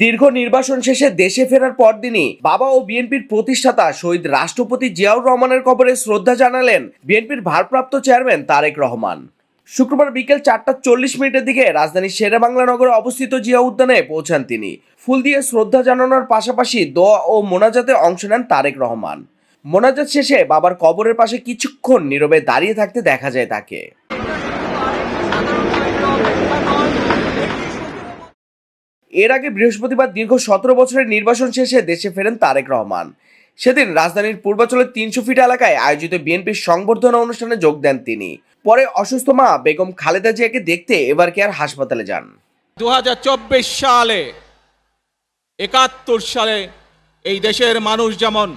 দীর্ঘ নির্বাসন শেষে দেশে ফেরার পরদিনই বাবা ও বিএনপির প্রতিষ্ঠাতা শহীদ রাষ্ট্রপতি জিয়াউর রহমানের কবরে শ্রদ্ধা জানালেন বিএনপির ভারপ্রাপ্ত চেয়ারম্যান তারেক রহমান। শুক্রবার বিকেল চারটা চল্লিশ মিনিটের দিকে রাজধানীর শেরেবাংলা নগরে অবস্থিত জিয়া উদ্যানে পৌঁছান তিনি। ফুল দিয়ে শ্রদ্ধা জানানোর পাশাপাশি দোয়া ও মোনাজাতে অংশ নেন তারেক রহমান। মোনাজাত শেষে বাবার কবরের পাশে কিছুক্ষণ নীরবে দাঁড়িয়ে থাকতে দেখা যায় তাকে। এর আগে বৃহস্পতিবার দীর্ঘ সতেরো বছরের নির্বাসন শেষে দেশে ফেরেন তারেক রহমান। সেদিন রাজধানীর পূর্বাঞ্চলের তিনশো ফিট এলাকায় আয়োজিত বিএনপির সংবর্ধনা অনুষ্ঠানে যোগ দেন তিনি। পরে অসুস্থ মা বেগম খালেদা জিয়াকে দেখতে এবার কে আর হাসপাতালে যান। দু হাজার চব্বিশ সালে, একাত্তর সালে এই দেশের মানুষ যেমন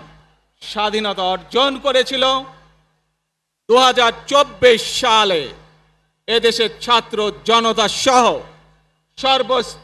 স্বাধীনতা অর্জন করেছিল দু হাজার চব্বিশ সালে এদেশের ছাত্র জনতা সহ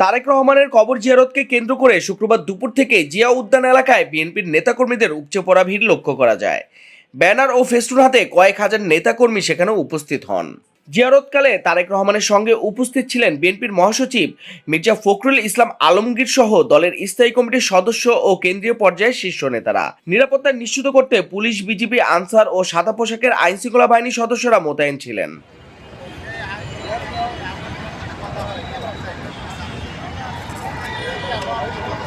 তারেক রহমানের কবর জিয়ারতকে কেন্দ্র করে শুক্রবার দুপুর থেকে জিয়া উদ্যান এলাকায় বিএনপির নেতাকর্মীদের উপচে পড়া ভিড় লক্ষ্য করা যায়। ব্যানার ও ফেস্টুন হাতে কয়েক হাজার নেতাকর্মী সেখানে উপস্থিত হন। জিয়ারতকালে তারেক রহমানের সঙ্গে উপস্থিত ছিলেন বিএনপির মহাসচিব মির্জা ফখরুল ইসলাম আলমগীর সহ দলের স্থায়ী কমিটির সদস্য ও কেন্দ্রীয় পর্যায়ের শীর্ষ নেতারা। নিরাপত্তা নিশ্চিত করতে পুলিশ, বিজিবি, আনসার ও সাদা পোশাকের আইনশৃঙ্খলা বাহিনীর সদস্যরা মোতায়েন ছিলেন। Oh,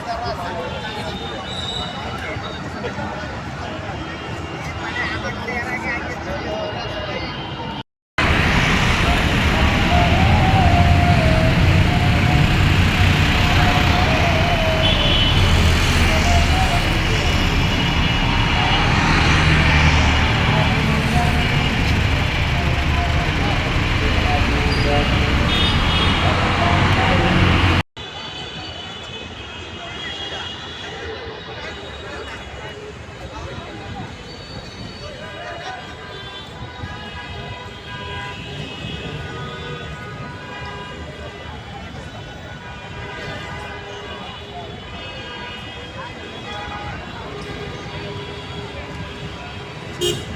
কি